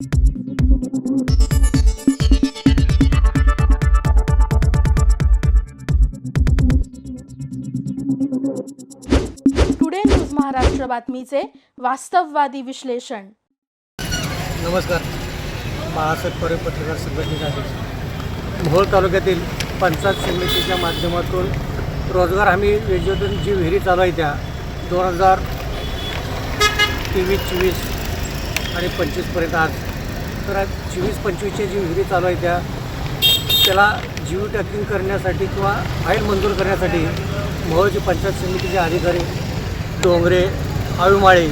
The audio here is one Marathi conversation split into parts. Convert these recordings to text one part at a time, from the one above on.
टुडे न्यूज महाराष्ट्र बातमीचे वास्तववादी विश्लेषण नमस्कार. बाळासाहेब परे पत्रकार संघटनेचे अध्यक्ष. भोर तालुक्यातील पंचायत समितीच्या माध्यमातून रोजगार हमी योजनेतून जी विहिरी चालू आहे त्या दोन हजार तेवीस चोवीस आणि पंचवीसपर्यंत आज तर चोवीस पंचवीसच्या जी विहिरी चालू आहे त्या त्याला जीव टॅकिंग करण्यासाठी किंवा फाईल मंजूर करण्यासाठी मोहोळची पंचायत समितीचे अधिकारी डोंगरे आळूमाळे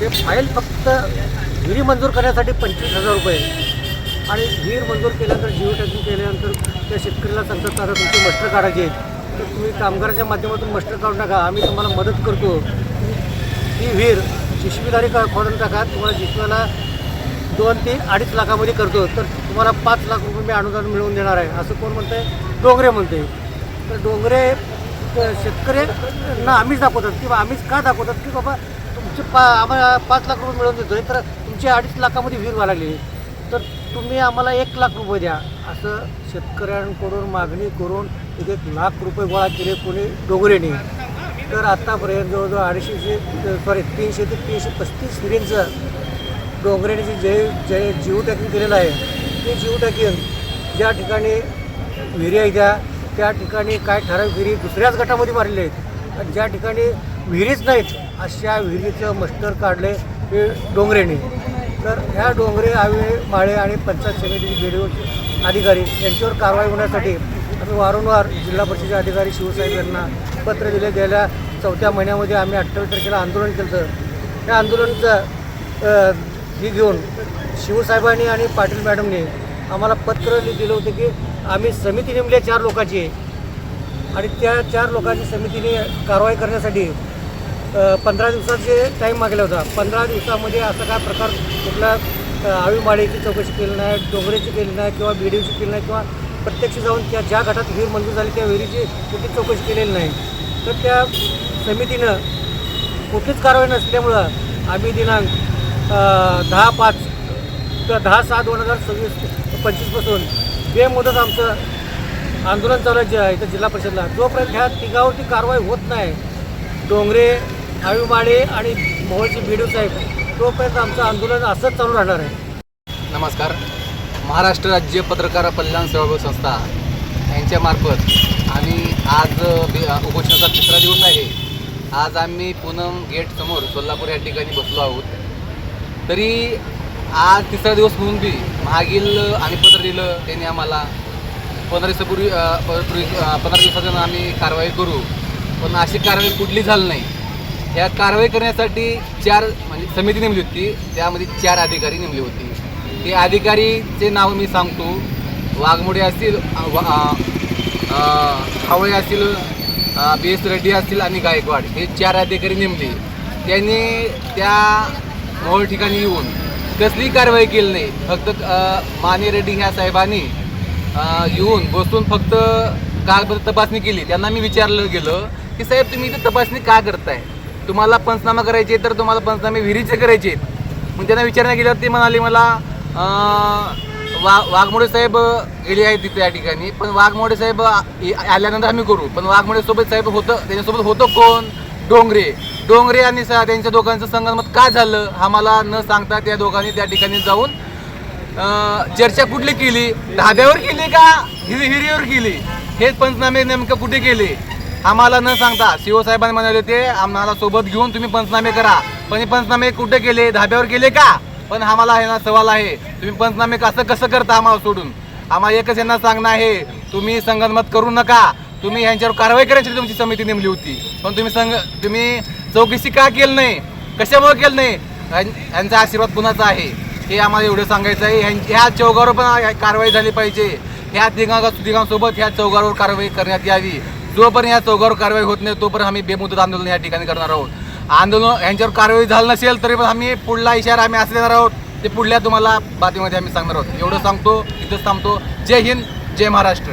ते फाईल फक्त विहिरी मंजूर करण्यासाठी पंचवीस हजार रुपये आणि विहीर मंजूर केल्यानंतर जीव टॅकिंग केल्यानंतर त्या शेतकऱ्याला सांगतात आता तुमचे मस्टर काढायचे आहेत. तर तुम्ही कामगाराच्या माध्यमातून मस्टर काढून टाका आम्ही तुम्हाला मदत करतो. ही विहीर जिशवीदारी का खोदून टाका? तुम्हाला जिशवाला दोन ते अडीच लाखामध्ये करतो तर तुम्हाला पाच लाख रुपये मी अनुदान मिळवून देणार आहे. असं कोण म्हणतं आहे डोंगरे म्हणते तर डोंगरे शेतकऱ्यांना आम्हीच दाखवतात किंवा आम्हीच का दाखवतात की बाबा तुमचे पा आम्हाला पाच लाख रुपये मिळवून देतोय तर तुमची अडीच लाखामध्ये विहीर व्हायला लागली. तर तुम्ही आम्हाला एक लाख रुपये द्या. असं शेतकऱ्यांकडून मागणी करून एक एक लाख रुपये गोळा केले कोणी डोंगरेने. तर आत्तापर्यंत जवळजवळ अडीचशे सॉरी तीनशे ते तीनशे पस्तीस विहिरींचं डोंगरेने जे जे जीव टॅकिंग केलेलं आहे ते जीव टॅकिंग ज्या ठिकाणी विहिरी आहे त्या त्या ठिकाणी काय ठराविक विहिरी दुसऱ्याच गटामध्ये मारलेले आहेत. आणि ज्या ठिकाणी विहिरीच नाहीत अशा विहिरीचं मस्टर काढले हे डोंगरेने. तर ह्या डोंगरे आवे माळे आणि पंचायत समितीचे बेडीवरचे अधिकारी यांच्यावर कारवाई होण्यासाठी आम्ही वारंवार जिल्हा परिषदेचे अधिकारी शिवसाहेब यांना पत्र दिले. गेल्या चौथ्या महिन्यामध्ये आम्ही अठ्ठावीस तारखेला आंदोलन केलं होतं. त्या आंदोलनाचं ही घेऊन शिवसाहेबांनी आणि पाटील मॅडमने आम्हाला पत्र दिलं होतं की आम्ही समिती नेमली आहे चार लोकांची. आणि त्या चार लोकांची समितीने कारवाई करण्यासाठी पंधरा दिवसाचे टाईम मागला होता. पंधरा दिवसामध्ये असा काय प्रकार कुठला अ, आळीमाळीची चौकशी केली नाही डोंगरेची केली नाही किंवा बीडीओची केली नाही किंवा प्रत्यक्ष जाऊन त्या ज्या गटात विहीर मंजूर झाली त्या विहिरीची कुठलीच चौकशी केलेली नाही. तर त्या समितीनं कुठलीच कारवाई नसल्यामुळं आम्ही दिनांक दहा पाच तर दहा सहा दोन हजार सव्वीस पंचवीसपासून बेमुदत आमचं आंदोलन चालू आहे जे- इथं जिल्हा परिषदला. जोपर्यंत ह्या तिघावरती कारवाई होत नाही डोंगरे आळूमाळे आणि मोहोळचे बीडू साहेब तोपर्यंत आमचं आंदोलन असंच चालू राहणार आहे. नमस्कार. महाराष्ट्र राज्य पत्रकार कल्याण सेवाभावी संस्था यांच्यामार्फत आम्ही आज उपोषणाचा तिसरा दिवस आहे. आज आम्ही पूनम गेटसमोर सोलापूर या ठिकाणी बसलो आहोत. तरी आज तिसरा दिवस होऊन बी मागील आम्ही पत्र दिलं त्यांनी आम्हाला. पंधरा दिवसापूर्वी पूर्वी पंधरा दिवसाच्या आम्ही कारवाई करू. पण अशी कारवाई कुठली झाली नाही. या कारवाई करण्यासाठी चार म्हणजे समिती नेमली होती. त्यामध्ये चार अधिकारी नेमली होती. ते अधिकारीचे नाव मी सांगतो. वाघमोडे असतील वा- हावळे असतील बी एस रेड्डी असतील आणि गायकवाड हे चार अधिकारी नेमले. त्यांनी त्या मोहोळ ठिकाणी येऊन कसली कारवाई केली नाही. फक्त माने रेड्डी ह्या साहेबांनी येऊन बसून फक्त कागदपत्र तपासणी केली. त्यांना मी विचारलं गेलं की साहेब तुम्ही इथे तपासणी का करताय? तुम्हाला पंचनामा करायचे तर तुम्हाला पंचनामे विहिरीचे करायचे आहेत. मग त्यांना विचारण्या गेल्यावर ते म्हणाले मला वा वाघमोडे साहेब गेले आहेत तिथे या ठिकाणी. पण वाघमोडे साहेब आल्यानंतर आम्ही करू. पण वाघमोडे सोबत साहेब होतं त्याच्यासोबत होतं कोण? डोंगरे. डोंगरे आणि सा त्यांच्या दोघांचं संगनमत का झालं आम्हाला न सांगता त्या दोघांनी त्या ठिकाणी जाऊन चर्चा कुठली केली? धाब्यावर केली का हिरी हिरीवर केली? हेच पंचनामे नेमकं कुठे केले? आम्हाला न सांगता शिवसाहेबांनी म्हणाले ते आम्हाला सोबत घेऊन तुम्ही पंचनामे करा. पण हे पंचनामे कुठे केले? धाब्यावर केले का? पण आम्हाला आहे ना सवाल आहे तुम्ही पंचनामे कसं कसं करता आम्हाला सोडून? आम्हाला एकच यांना सांगणं आहे तुम्ही संगनमत करू नका. तुम्ही यांच्यावर कारवाई करायची तुमची समिती नेमली होती. पण तुम्ही संघ तुम्ही चौकशी का केलं नाही? कशामुळे केलं नाही? यां- यांचा आशीर्वाद कुणाचा आहे? हे आम्हाला एवढं सांगायचं आहे. ह्यां- ह्या चौघावर पण कारवाई झाली पाहिजे. ह्या तिघा तिघांसोबत ह्या चौघावर कारवाई करण्यात यावी. जोपर्यंत या चौघावर कारवाई होत नाही तोपर्यंत आम्ही बेमुदत आंदोलन या ठिकाणी करणार आहोत. आंदोलन यांच्यावर कारवाई झाली नसेल तरी पण आम्ही पुढला इशारा आम्ही असं देणार आहोत. ते पुढल्या तुम्हाला बातमीमध्ये आम्ही सांगणार आहोत. एवढं सांगतो इथंच थांबतो. जय हिंद जय महाराष्ट्र.